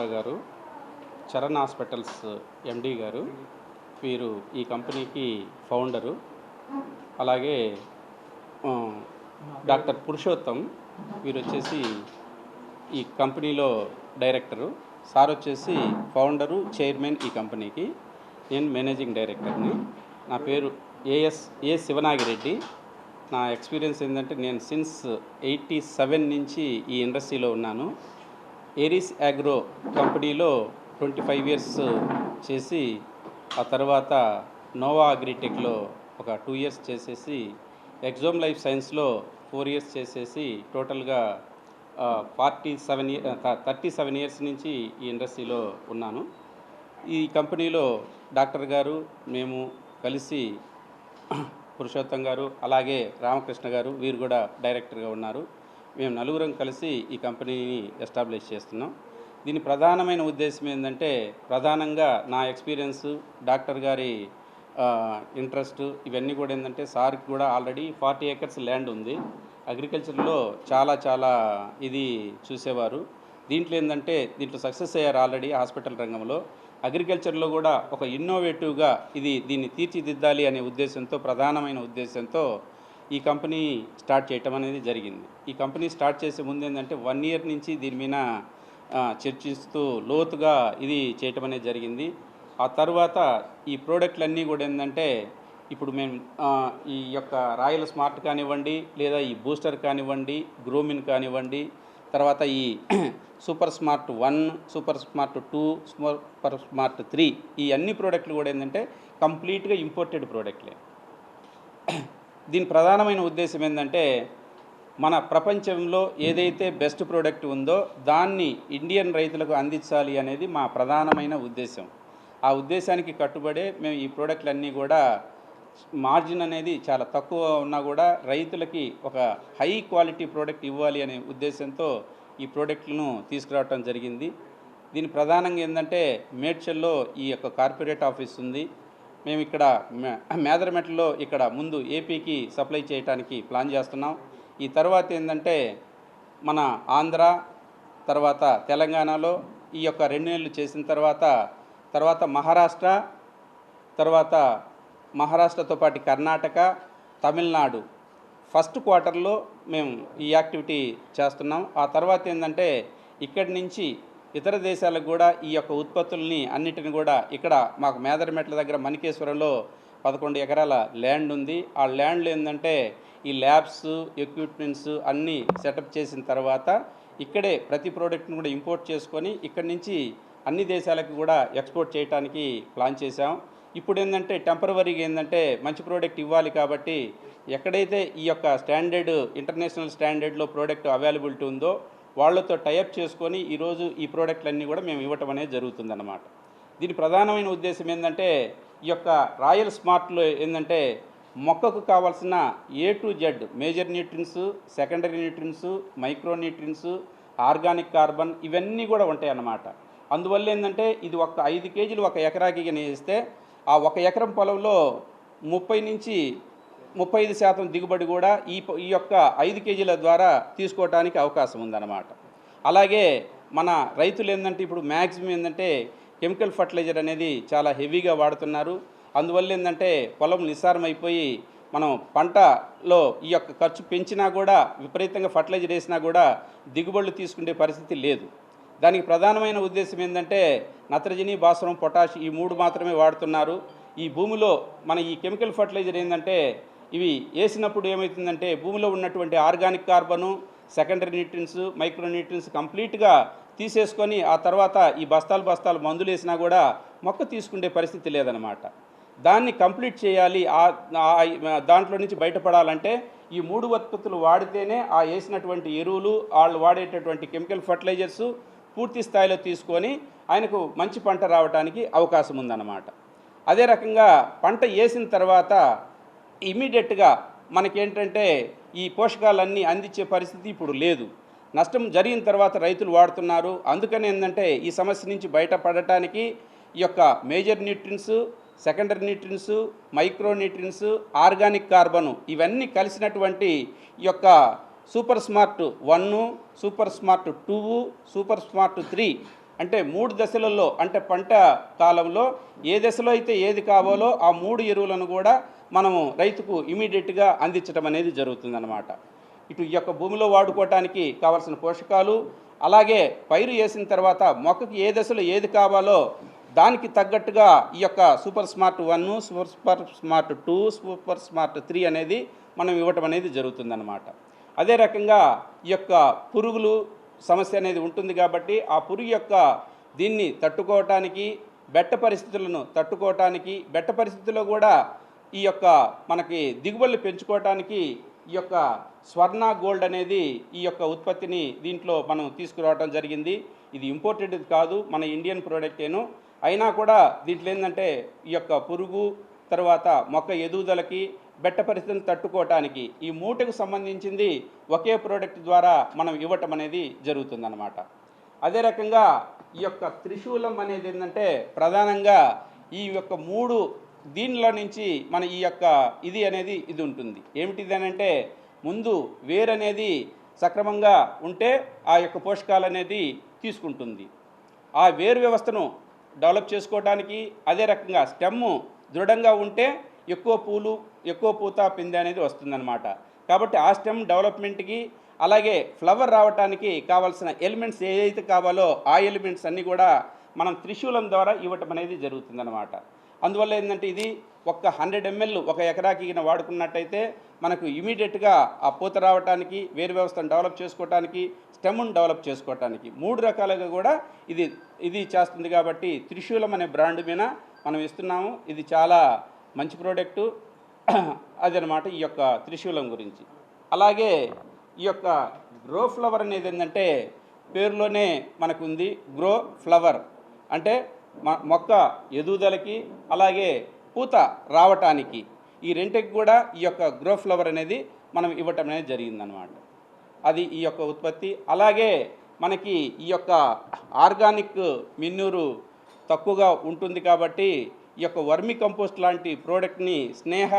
మిశ్రా గారు చరణ్ హాస్పిటల్స్ ఎండి గారు వీరు ఈ కంపెనీకి ఫౌండరు అలాగే డాక్టర్ పురుషోత్తం వీరు వచ్చేసి ఈ కంపెనీలో డైరెక్టరు. సార్ వచ్చేసి ఫౌండరు చైర్మన్ ఈ కంపెనీకి. నేను మేనేజింగ్ డైరెక్టర్ని. నా పేరు ఏఎస్ ఏ శివనాగిరెడ్డి. నా ఎక్స్పీరియన్స్ ఏంటంటే నేను సిన్స్ ఎయిటీ సెవెన్ నుంచి ఈ ఇండస్ట్రీలో ఉన్నాను. ఏరిస్ అగ్రో కంపెనీలో ట్వంటీ ఫైవ్ ఇయర్స్ చేసి ఆ తర్వాత నోవా అగ్రిటెక్లో ఒక టూ ఇయర్స్ చేసేసి ఎగ్జోమ్ లైఫ్ సైన్స్లో ఫోర్ ఇయర్స్ చేసేసి టోటల్గా forty seven year thirty seven years నుంచి ఈ ఇండస్ట్రీలో ఉన్నాను. ఈ కంపెనీలో డాక్టర్ గారు మేము కలిసి పురుషోత్తం గారు అలాగే రామకృష్ణ గారు వీరు కూడా డైరెక్టర్గా ఉన్నారు. మేము నలుగురం కలిసి ఈ కంపెనీని ఎస్టాబ్లిష్ చేస్తున్నాం. దీని ప్రధానమైన ఉద్దేశం ఏంటంటే ప్రధానంగా నా ఎక్స్పీరియన్స్ డాక్టర్ గారి ఇంట్రెస్ట్ ఇవన్నీ కూడా ఏంటంటే సార్కి కూడా ఆల్రెడీ ఫార్టీ ఏకర్స్ ల్యాండ్ ఉంది. అగ్రికల్చర్లో చాలా చాలా ఇది చూసేవారు. దీంట్లో ఏంటంటే దీంట్లో సక్సెస్ అయ్యారు ఆల్రెడీ హాస్పిటల్ రంగంలో. అగ్రికల్చర్లో కూడా ఒక ఇన్నోవేటివ్గా ఇది దీన్ని తీర్చిదిద్దాలి అనే ఉద్దేశంతో ప్రధానమైన ఉద్దేశంతో ఈ కంపెనీ స్టార్ట్ చేయటం అనేది జరిగింది. ఈ కంపెనీ స్టార్ట్ చేసే ముందు ఏంటంటే వన్ ఇయర్ నుంచి దీని మీద చర్చిస్తూ లోతుగా ఇది చేయటం అనేది జరిగింది. ఆ తర్వాత ఈ ప్రోడక్ట్లన్నీ కూడా ఏంటంటే ఇప్పుడు మేము ఈ యొక్క రాయల్ స్మార్ట్ కానివ్వండి లేదా ఈ బూస్టర్ కానివ్వండి గ్రోమిన్ కానివ్వండి తర్వాత ఈ super smart one super smart two super smart three ఈ అన్ని ప్రోడక్ట్లు కూడా ఏంటంటే కంప్లీట్గా ఇంపోర్టెడ్ ప్రోడక్ట్లే. దీని ప్రధానమైన ఉద్దేశం ఏంటంటే మన ప్రపంచంలో ఏదైతే బెస్ట్ ప్రోడక్ట్ ఉందో దాన్ని ఇండియన్ రైతులకు అందించాలి అనేది మా ప్రధానమైన ఉద్దేశం. ఆ ఉద్దేశానికి కట్టుబడే మేము ఈ ప్రోడక్ట్లన్నీ కూడా మార్జిన్ అనేది చాలా తక్కువ ఉన్నా కూడా రైతులకి ఒక హై క్వాలిటీ ప్రోడక్ట్ ఇవ్వాలి అనే ఉద్దేశంతో ఈ ప్రోడక్ట్లను తీసుకురావటం జరిగింది. దీని ప్రధానంగా ఏంటంటే మేడ్చల్లో ఈ యొక్క కార్పొరేట్ ఆఫీస్ ఉంది. మేము ఇక్కడ మేదరమెట్లో ఇక్కడ ముందు ఏపీకి సప్లై చేయడానికి ప్లాన్ చేస్తున్నాం. ఈ తర్వాత ఏంటంటే మన ఆంధ్ర తర్వాత తెలంగాణలో ఈ యొక్క రెండు నెలలు చేసిన తర్వాత తర్వాత మహారాష్ట్ర తర్వాత మహారాష్ట్రతో పాటు కర్ణాటక తమిళనాడు. ఫస్ట్ క్వార్టర్లో మేము ఈ యాక్టివిటీ చేస్తున్నాం. ఆ తర్వాత ఏంటంటే ఇక్కడి నుంచి ఇతర దేశాలకు కూడా ఈ యొక్క ఉత్పత్తుల్ని అన్నిటిని కూడా ఇక్కడ మాకు మేదరమెట్ల దగ్గర మణికేశ్వరంలో పదకొండు ఎకరాల ల్యాండ్ ఉంది. ఆ ల్యాండ్లో ఏంటంటే ఈ ల్యాబ్స్ ఎక్విప్మెంట్స్ అన్నీ సెటప్ చేసిన తర్వాత ఇక్కడే ప్రతి ప్రోడక్ట్ని కూడా ఇంపోర్ట్ చేసుకొని ఇక్కడి నుంచి అన్ని దేశాలకు కూడా ఎక్స్పోర్ట్ చేయడానికి ప్లాన్ చేశాం. ఇప్పుడు ఏంటంటే టెంపరవరీగా ఏంటంటే మంచి ప్రోడక్ట్ ఇవ్వాలి కాబట్టి ఎక్కడైతే ఈ యొక్క స్టాండర్డ్ ఇంటర్నేషనల్ స్టాండర్డ్లో ప్రోడక్ట్ అవైలబిలిటీ ఉందో వాళ్ళతో టైఅప్ చేసుకొని ఈరోజు ఈ ప్రోడక్ట్లన్నీ కూడా మేము ఇవ్వటం అనేది జరుగుతుందన్నమాట. దీని ప్రధానమైన ఉద్దేశం ఏంటంటే ఈ యొక్క రాయల్ స్మార్ట్లో ఏంటంటే మొక్కకు కావాల్సిన A to Z major nutrients secondary nutrients micro nutrients organic carbon ఇవన్నీ కూడా ఉంటాయి అన్నమాట అందువల్ల ఏంటంటే ఇది ఒక ఐదు కేజీలు ఒక ఎకరాకి కానీ వేస్తే ఆ ఒక ఎకరం పొలంలో ముప్పై నుంచి ముప్పై ఐదు శాతం దిగుబడి కూడా ఈ ఈ యొక్క ఐదు కేజీల ద్వారా తీసుకోవడానికి అవకాశం ఉందన్నమాట. అలాగే మన రైతులు ఏంటంటే ఇప్పుడు మ్యాక్సిమం ఏంటంటే కెమికల్ ఫర్టిలైజర్ అనేది చాలా హెవీగా వాడుతున్నారు. అందువల్ల ఏంటంటే పొలం నిస్సారం అయిపోయి మనం పంటలో ఈ యొక్క ఖర్చు పెంచినా కూడా విపరీతంగా ఫర్టిలైజర్ వేసినా కూడా దిగుబడులు తీసుకునే పరిస్థితి లేదు. దానికి ప్రధానమైన ఉద్దేశం ఏంటంటే నత్రజని భాస్వరం పొటాష్ ఈ మూడు మాత్రమే వాడుతున్నారు. ఈ భూమిలో మన ఈ కెమికల్ ఫర్టిలైజర్ ఏంటంటే ఇవి వేసినప్పుడు ఏమవుతుందంటే భూమిలో ఉన్నటువంటి organic carbon secondary nutrients micro nutrients కంప్లీట్గా తీసేసుకొని ఆ తర్వాత ఈ బస్తాలు బస్తాలు మందులు వేసినా కూడా మొక్క తీసుకునే పరిస్థితి లేదనమాట దాన్ని కంప్లీట్ చేయాలి. ఆ దాంట్లో నుంచి బయటపడాలంటే ఈ మూడు ఉత్పత్తులు వాడితేనే ఆ వేసినటువంటి ఎరువులు వాళ్ళు వాడేటటువంటి కెమికల్ ఫర్టిలైజర్స్ పూర్తి స్థాయిలో తీసుకొని ఆయనకు మంచి పంట రావడానికి అవకాశం ఉందన్నమాట. అదే రకంగా పంట వేసిన తర్వాత ఇమీడియట్గా మనకేంటంటే ఈ పోషకాలన్నీ అందించే పరిస్థితి ఇప్పుడు లేదు. నష్టం జరిగిన తర్వాత రైతులు వాడుతున్నారు. అందుకని ఏంటంటే ఈ సమస్య నుంచి బయటపడటానికి ఈ యొక్క major nutrients secondary nutrients micro nutrients organic carbon ఇవన్నీ కలిసినటువంటి ఈ యొక్క super smart one super smart two super smart three అంటే మూడు దశలలో అంటే పంట కాలంలో ఏ దశలో అయితే ఏది కావాలో ఆ మూడు ఎరువులను కూడా మనము రైతుకు ఇమీడియట్గా అందించడం అనేది జరుగుతుందన్నమాట. ఇటు ఈ యొక్క భూమిలో వాడుకోవటానికి కావాల్సిన పోషకాలు అలాగే పైరు వేసిన తర్వాత మొక్కకి ఏ దశలో ఏది కావాలో దానికి తగ్గట్టుగా ఈ యొక్క super smart one super smart two super smart three అనేది మనం ఇవ్వటం అనేది జరుగుతుందన్నమాట. అదే రకంగా ఈ యొక్క పురుగులు సమస్య అనేది ఉంటుంది కాబట్టి ఆ పురుగు యొక్క దీన్ని తట్టుకోవటానికి బెట్ట పరిస్థితులను తట్టుకోవటానికి బెట్ట పరిస్థితుల్లో కూడా ఈ యొక్క మనకి దిగుబడులు పెంచుకోవటానికి ఈ యొక్క స్వర్ణ గోల్డ్ అనేది ఈ యొక్క ఉత్పత్తిని దీంట్లో మనం తీసుకురావడం జరిగింది. ఇది ఇంపోర్టెడ్ కాదు మన ఇండియన్ ప్రోడక్టేను అయినా కూడా దీంట్లో ఏంటంటే ఈ యొక్క పురుగు తర్వాత మొక్క ఎదుగుదలకి బెట్ట పరిస్థితిని తట్టుకోవటానికి ఈ మూటకు సంబంధించింది ఒకే ప్రోడక్ట్ ద్వారా మనం ఇవ్వటం అనేది జరుగుతుందన్నమాట. అదే రకంగా ఈ యొక్క త్రిశూలం అనేది ఏంటంటే ప్రధానంగా ఈ యొక్క మూడు దీనిలో నుంచి మన ఈ యొక్క ఇది అనేది ఇది ఉంటుంది. ఏమిటిది అని అంటే ముందు వేరు అనేది సక్రమంగా ఉంటే ఆ యొక్క పోషకాలు అనేది తీసుకుంటుంది. ఆ వేరు వ్యవస్థను డెవలప్ చేసుకోవడానికి అదే రకంగా స్టెమ్ దృఢంగా ఉంటే ఎక్కువ పూలు ఎక్కువ పూత పిందె అనేది వస్తుందన్నమాట. కాబట్టి ఆ స్టెమ్ డెవలప్మెంట్కి అలాగే ఫ్లవర్ రావడానికి కావాల్సిన ఎలిమెంట్స్ ఏదైతే కావాలో ఆ ఎలిమెంట్స్ అన్నీ కూడా మనం త్రిశూలం ద్వారా ఇవ్వటం అనేది జరుగుతుందన్నమాట. అందువల్ల ఏంటంటే ఇది ఒక్క హండ్రెడ్ ఎంఎల్ ఒక ఎకరాకి గిన వాడుకున్నట్టయితే మనకు ఇమీడియట్గా ఆ పూత రావటానికి వేరు వ్యవస్థను డెవలప్ చేసుకోవటానికి స్టెమ్ను డెవలప్ చేసుకోవటానికి మూడు రకాలుగా కూడా ఇది ఇది చేస్తుంది కాబట్టి త్రిశూలం అనే బ్రాండ్ మీద మనం ఇస్తున్నాము. ఇది చాలా మంచి ప్రోడక్టు అదనమాట ఈ యొక్క త్రిశూలం గురించి. అలాగే ఈ యొక్క గ్రో ఫ్లవర్ అనేది ఏంటంటే పేరులోనే మనకు ఉంది గ్రో ఫ్లవర్ అంటే మ- మొక్క ఎదుగుదలకి అలాగే పూత రావటానికి. ఈ రెంటికి కూడా ఈ యొక్క గ్రో ఫ్లవర్ అనేది మనం ఇవ్వటం అనేది జరిగిందనమాట. అది ఈ యొక్క ఉత్పత్తి. అలాగే మనకి ఈ యొక్క ఆర్గానిక్ మిన్నూరు తక్కువగా ఉంటుంది కాబట్టి ఈ యొక్క వర్మి కంపోస్ట్ లాంటి ప్రోడక్ట్ని స్నేహ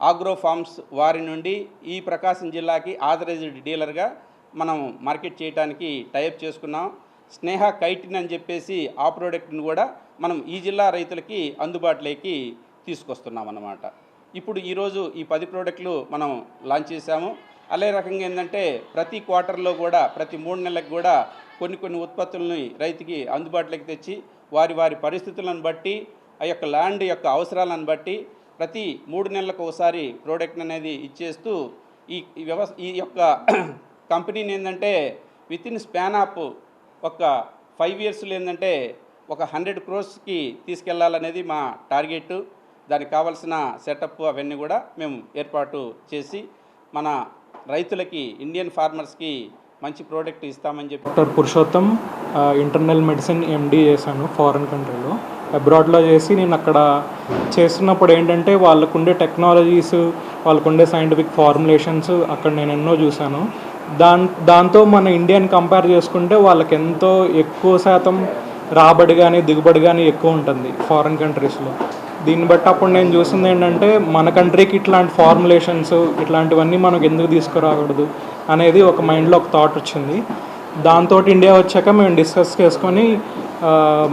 ఆగ్రో ఫార్మ్స్ వారి నుండి ఈ ప్రకాశం జిల్లాకి ఆథరైజ్డ్ డీలర్గా మనం మార్కెట్ చేయడానికి టైప్ చేసుకున్నాం. స్నేహ కైటిన్ అని చెప్పేసి ఆ ప్రోడక్ట్ని కూడా మనం ఈ జిల్లా రైతులకి అందుబాటులోకి తీసుకొస్తున్నాం అన్నమాట. ఇప్పుడు ఈరోజు ఈ పది ప్రోడక్ట్లు మనం లాంచ్ చేశాము. అదే రకంగా ఏంటంటే ప్రతి క్వార్టర్లో కూడా ప్రతి మూడు నెలలకు కూడా కొన్ని కొన్ని ఉత్పత్తులని రైతుకి అందుబాటులోకి తెచ్చి వారి వారి పరిస్థితులను బట్టి ఆ యొక్క ల్యాండ్ యొక్క అవసరాలను బట్టి ప్రతి మూడు నెలలకు ఒకసారి ప్రోడక్ట్ అనేది ఇచ్చేస్తూ ఈ వ్యవ వ్యవస్థ ఈ యొక్క కంపెనీని ఏంటంటే విత్ ఇన్ స్పాన్ ఆఫ్ ఒక ఫైవ్ ఇయర్స్లో ఏంటంటే ఒక హండ్రెడ్ క్రోర్స్కి తీసుకెళ్ళాలనేది మా టార్గెట్. దానికి కావాల్సిన సెటప్ అవన్నీ కూడా మేము ఏర్పాటు చేసి మన రైతులకి ఇండియన్ ఫార్మర్స్కి మంచి ప్రోడక్ట్ ఇస్తామని చెప్పి doctor Purushottam internal medicine MD చేశాను ఫారిన్ కంట్రీలో. అబ్రాడ్లో చేసి నేను అక్కడ చేస్తున్నప్పుడు ఏంటంటే వాళ్ళకుండే టెక్నాలజీస్ వాళ్ళకుండే సైంటిఫిక్ ఫార్ములేషన్స్ అక్కడ నేను ఎన్నో చూశాను. దాన్ దాంతో మన ఇండియన్ కంపేర్ చేసుకుంటే వాళ్ళకి ఎంతో ఎక్కువ శాతం రాబడి కానీ దిగుబడి కానీ ఎక్కువ ఉంటుంది ఫారిన్ కంట్రీస్లో. దీన్ని బట్టి అప్పుడు నేను చూసింది ఏంటంటే మన కంట్రీకి ఇట్లాంటి ఫార్ములేషన్స్ ఇట్లాంటివన్నీ మనకు ఎందుకు తీసుకురాకూడదు అనేది ఒక మైండ్లో ఒక థాట్ వచ్చింది. దాంతో ఇండియా వచ్చాక మేము డిస్కస్ చేసుకొని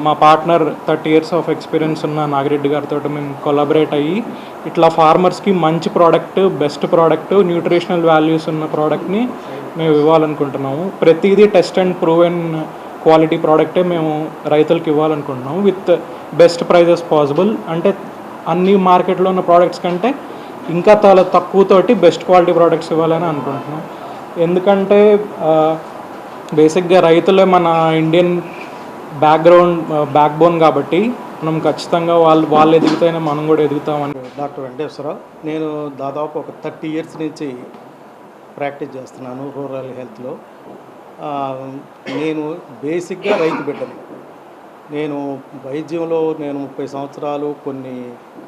మా partner thirty years of experience ఉన్న నాగిరెడ్డి గారితో మేము కొలాబరేట్ అయ్యి ఇట్లా ఫార్మర్స్కి మంచి product best product nutritional values ఉన్న ప్రోడక్ట్ని మేము ఇవ్వాలనుకుంటున్నాము. ప్రతిదీ టెస్ట్ అండ్ ప్రూవెన్ క్వాలిటీ ప్రోడక్టే మేము రైతులకు ఇవ్వాలనుకుంటున్నాము. With best prices possible. అంటే అన్ని మార్కెట్లో ఉన్న ప్రోడక్ట్స్ కంటే ఇంకా చాలా తక్కువతోటి బెస్ట్ క్వాలిటీ ప్రోడక్ట్స్ ఇవ్వాలని అనుకుంటున్నాం ఎందుకంటే బేసిక్గా రైతులే మన ఇండియన్ బ్యాక్గ్రౌండ్ బ్యాక్ బోన్ కాబట్టి మనం ఖచ్చితంగా వాళ్ళు వాళ్ళు ఎదుగుతేనే మనం కూడా ఎదుగుతామని. డాక్టర్ వెంకటేశ్వరరావు నేను దాదాపు ఒక థర్టీ ఇయర్స్ నుంచి ప్రాక్టీస్ చేస్తున్నాను రూరల్ హెల్త్లో. నేను బేసిక్గా రైతు బిడ్డను. నేను వైద్యంలో నేను ముప్పై సంవత్సరాలు కొన్ని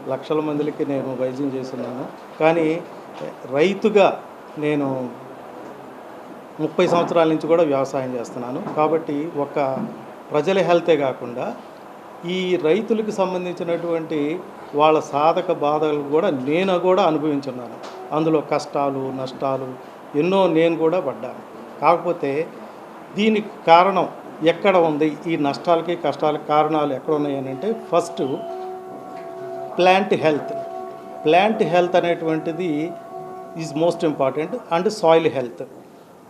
లక్షల మందికి నేను వైద్యం చేస్తున్నాను. కానీ రైతుగా నేను ముప్పై సంవత్సరాల నుంచి కూడా వ్యవసాయం చేస్తున్నాను. కాబట్టి ఒక ప్రజల హెల్తే కాకుండా ఈ రైతులకు సంబంధించినటువంటి వాళ్ళ సాధక బాధలు కూడా నేను కూడా అనుభవించున్నాను. అందులో కష్టాలు నష్టాలు ఎన్నో నేను కూడా పడ్డాను. కాకపోతే దీనికి కారణం ఎక్కడ ఉంది? ఈ నష్టాలకి కష్టాలకి కారణాలు ఎక్కడ ఉన్నాయనంటే అంటే first plant health. Plant health అనేటువంటిది is most important and soil health.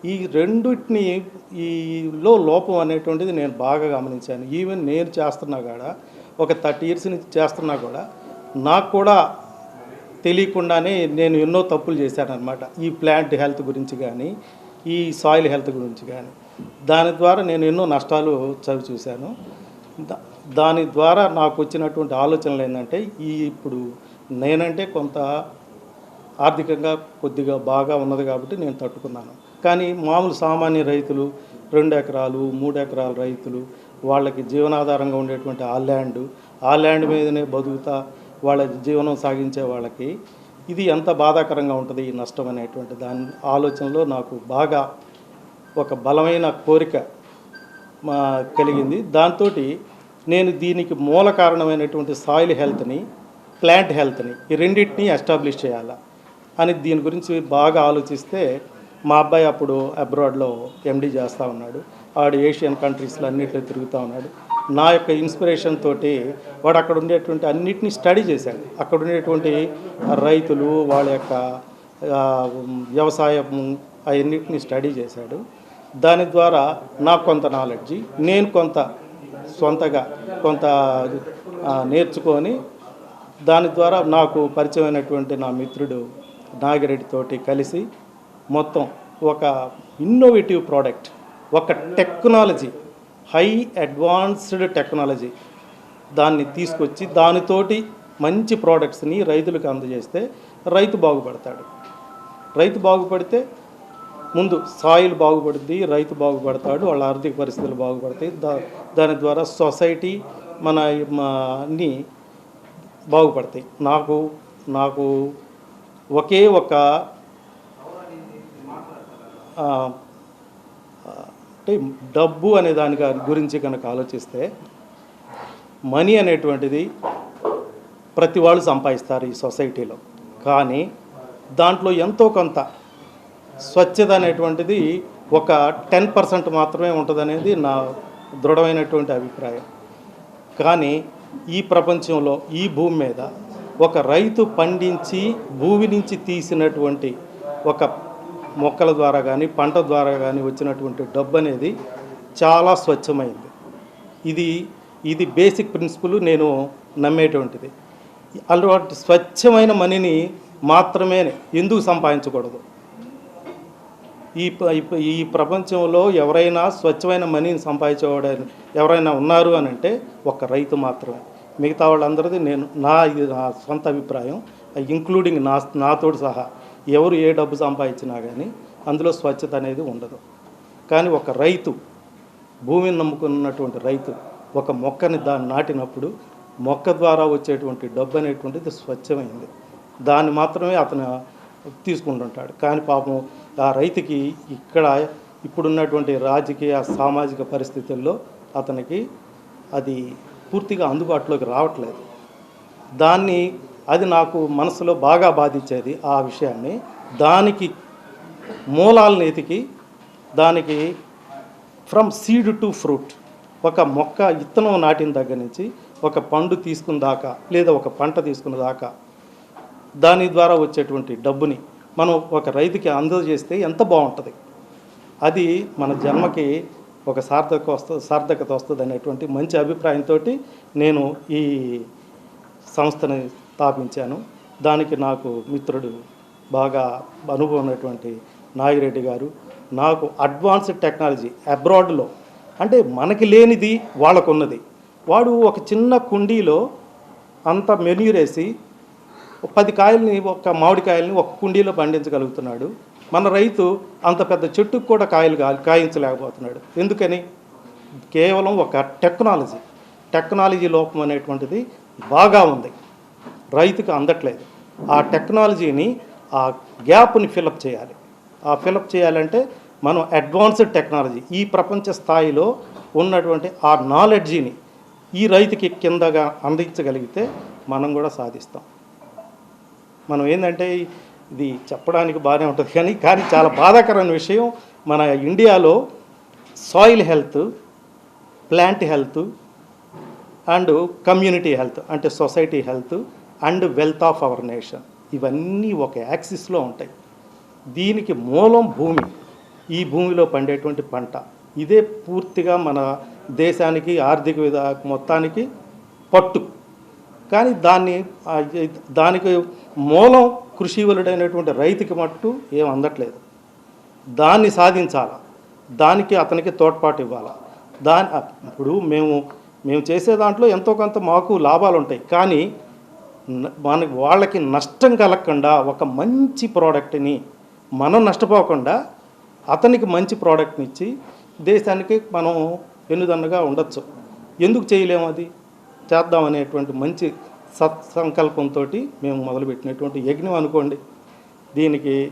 ఈ రెండిటిని ఈలో లోపం అనేటువంటిది నేను బాగా గమనించాను. ఈవెన్ నేను చేస్తున్నా కూడా ఒక థర్టీ ఇయర్స్ నుంచి చేస్తున్నా కూడా నాకు కూడా తెలియకుండానే నేను ఎన్నో తప్పులు చేశానన్నమాట. ఈ ప్లాంట్ హెల్త్ గురించి కానీ ఈ సాయిల్ హెల్త్ గురించి కానీ దాని ద్వారా నేను ఎన్నో నష్టాలు చవి చూశాను. దా- దాని ద్వారా నాకు వచ్చినటువంటి ఆలోచనలు ఏంటంటే ఈ ఇప్పుడు నేనంటే కొంత ఆర్థికంగా కొద్దిగా బాగా ఉన్నది కాబట్టి నేను తట్టుకున్నాను. కానీ మామూలు సామాన్య రైతులు రెండు ఎకరాలు మూడు ఎకరాల రైతులు వాళ్ళకి జీవనాధారంగా ఉండేటువంటి ఆ ల్యాండ్ ఆ ల్యాండ్ మీదనే బతుకుతా వాళ్ళ జీవనం సాగించే వాళ్ళకి ఇది ఎంత బాధాకరంగా ఉంటుంది ఈ నష్టం అనేటువంటి దాని ఆలోచనలో నాకు బాగా ఒక బలమైన కోరిక మా కలిగింది. దాంతో నేను దీనికి మూల కారణమైనటువంటి సాయిల్ హెల్త్ని ప్లాంట్ హెల్త్ని ఈ రెండింటిని ఎస్టాబ్లిష్ చేయాలా అని దీని గురించి బాగా ఆలోచిస్తే మా అబ్బాయి అప్పుడు అబ్రాడ్లో ఎండీ చేస్తూ ఉన్నాడు. వాడు ఏషియన్ కంట్రీస్లో అన్నిట్లో తిరుగుతూ ఉన్నాడు. నా యొక్క ఇన్స్పిరేషన్ తోటి వాడు అక్కడ ఉండేటువంటి అన్నిటిని స్టడీ చేశాడు. అక్కడ ఉండేటువంటి రైతులు వాళ్ళ యొక్క వ్యవసాయం అవన్నిటిని స్టడీ చేశాడు. దాని ద్వారా నాకు కొంత నాలెడ్జి నేను కొంత సొంతగా కొంత నేర్చుకొని దాని ద్వారా నాకు పరిచయమైనటువంటి నా మిత్రుడు నాగిరెడ్డితోటి కలిసి మొత్తం ఒక ఇన్నోవేటివ్ ప్రోడక్ట్ ఒక టెక్నాలజీ హై అడ్వాన్స్డ్ టెక్నాలజీ దాన్ని తీసుకొచ్చి దానితోటి మంచి ప్రోడక్ట్స్ని రైతులకు అందజేస్తే రైతు బాగుపడతాడు. రైతు బాగుపడితే ముందు సాయిల్ బాగుపడుద్ది రైతు బాగుపడతాడు వాళ్ళ ఆర్థిక పరిస్థితులు బాగుపడతాయి. దా దాని ద్వారా సొసైటీ మన మా అన్నీ బాగుపడతాయి. నాకు నాకు ఒకే ఒక అంటే డబ్బు అనే దాని గురించి కనుక ఆలోచిస్తే మనీ అనేటువంటిది ప్రతి వాళ్ళు సంపాదిస్తారు ఈ సొసైటీలో. కానీ దాంట్లో ఎంతో కొంత స్వచ్ఛత అనేటువంటిది ఒక టెన్ పర్సెంట్ మాత్రమే ఉంటుందనేది నా దృఢమైనటువంటి అభిప్రాయం. కానీ ఈ ప్రపంచంలో ఈ భూమి మీద ఒక రైతు పండించి భూమి నుంచి తీసినటువంటి ఒక మొక్కల ద్వారా కానీ పంట ద్వారా కానీ వచ్చినటువంటి డబ్బు అనేది చాలా స్వచ్ఛమైంది. ఇది ఇది బేసిక్ ప్రిన్సిపల్ నేను నమ్మేటువంటిది. అలాంటి స్వచ్ఛమైన మనీని మాత్రమే ఎందుకు సంపాదించకూడదు? ఈ ఈ ఈ ప్రపంచంలో ఎవరైనా స్వచ్ఛమైన మనీని సంపాదించేవాడు ఎవరైనా ఉన్నారు అని అంటే ఒక రైతు మాత్రమే. మిగతా వాళ్ళందరిది నేను నా ఇది నా సొంత అభిప్రాయం ఇంక్లూడింగ్ నా నాతోడు సహా. ఎవరు ఏ డబ్బు సంపాదించినా కానీ అందులో స్వచ్ఛత అనేది ఉండదు. కానీ ఒక రైతు భూమిని నమ్ముకున్నటువంటి రైతు ఒక మొక్కని దాన్ని నాటినప్పుడు మొక్క ద్వారా వచ్చేటువంటి డబ్బు అనేటువంటిది స్వచ్ఛమైంది. దాన్ని మాత్రమే అతను తీసుకుంటుంటాడు. కానీ పాపం ఆ రైతుకి ఇక్కడ ఇప్పుడున్నటువంటి రాజకీయ సామాజిక పరిస్థితుల్లో అతనికి అది పూర్తిగా అందుబాటులోకి రావట్లేదు. దాన్ని అది నాకు మనసులో బాగా బాధించేది ఆ విషయాన్ని. దానికి మూలాలను ఎతికి దానికి ఫ్రమ్ సీడ్ టు ఫ్రూట్ ఒక మొక్క ఇత్తనం నాటిన దగ్గర నుంచి ఒక పండు తీసుకున్న దాకా లేదా ఒక పంట తీసుకున్న దాకా దాని ద్వారా వచ్చేటువంటి డబ్బుని మనం ఒక రైతుకి అందజేస్తే ఎంత బాగుంటుంది? అది మన జన్మకి ఒక సార్థక వస్తుంది సార్థకత వస్తుంది అనేటువంటి మంచి అభిప్రాయంతో నేను ఈ సంస్థని స్థాపించాను. దానికి నాకు మిత్రుడు బాగా అనుభవం ఉన్నటువంటి నాగిరెడ్డి గారు. నాకు అడ్వాన్స్డ్ టెక్నాలజీ అబ్రాడ్లో అంటే మనకి లేనిది వాళ్ళకున్నది. వాడు ఒక చిన్న కుండీలో అంత మెనూరేసి పది కాయల్ని ఒక మామిడికాయల్ని ఒక కుండీలో పండించగలుగుతున్నాడు. మన రైతు అంత పెద్ద చెట్టుకు కూడా కాయలు కాయించలేకపోతున్నాడు. ఎందుకని? కేవలం ఒక టెక్నాలజీ. టెక్నాలజీ లోపం అనేటువంటిది బాగా ఉంది. రైతుకు అందట్లేదు. ఆ టెక్నాలజీని ఆ గ్యాప్ని ఫిలప్ చేయాలి. ఆ ఫిలప్ చేయాలంటే మనం అడ్వాన్స్డ్ టెక్నాలజీ ఈ ప్రపంచ స్థాయిలో ఉన్నటువంటి ఆ నాలెడ్జీని ఈ రైతుకి కిందగా అందించగలిగితే మనం కూడా సాధిస్తాం. మనం ఏంటంటే ఇది చెప్పడానికి బాగానే ఉంటుంది కానీ కానీ చాలా బాధాకరమైన విషయం మన ఇండియాలో soil health plant health and community health అంటే society health and wealth of our nation. ఇవన్నీ ఒక యాక్సిస్లో ఉంటాయి. దీనికి మూలం భూమి. ఈ భూమిలో పండేటువంటి పంట. ఇదే పూర్తిగా మన దేశానికి ఆర్థిక విధ మొత్తానికి పట్టు. కానీ దాన్ని దానికి మూలం కృషివలుడైనటువంటి రైతుకి మట్టు ఏం అందట్లేదు. దాన్ని సాధించాల? దానికి అతనికి తోడ్పాటు ఇవ్వాలి? దాని ఇప్పుడు మేము మేము చేసే దాంట్లో ఎంతో కొంత మాకు లాభాలు ఉంటాయి కానీ మన మనకి వాళ్ళకి నష్టం కలగకుండా ఒక మంచి ప్రోడక్ట్ని మనం నష్టపోకుండా అతనికి మంచి ప్రోడక్ట్ని ఇచ్చి దేశానికి మనం వెన్నుదన్నుగా ఉండొచ్చు. ఎందుకు చేయలేము అది? చేద్దామనేటువంటి మంచి సత్సంకల్పంతో మేము మొదలుపెట్టినటువంటి యజ్ఞం అనుకోండి. దీనికి